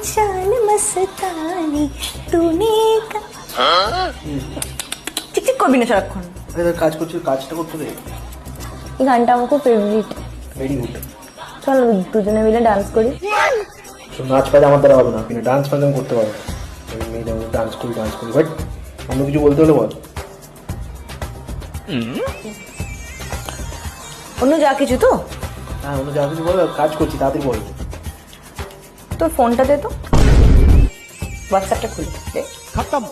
चाल मस्तानी तूने का চিকচিক করবি না সারাক্ষণ এদের কাজ করছি কাজটা করতে দে এই গানটা আমার খুব ফেভারিট ভেরি গুড চল দুজনে মিলে ডান্স করি তো নাচ ফাজ আমার দ্বারা হবে না কিন্তু ডান্স ফাজ আমি করতে পারবো না আমি মেয়ে ডান্স করি ডান্স করি বাট অন্য কিছু বলতে হলে বল অন্য যা কিছু তো হ্যাঁ অন্য যা কিছু বল কাজ করছি তাড়াতাড়ি বল তোর ফোনটা দে তো। হোয়াটসঅ্যাপটা খুলে দে। খতম।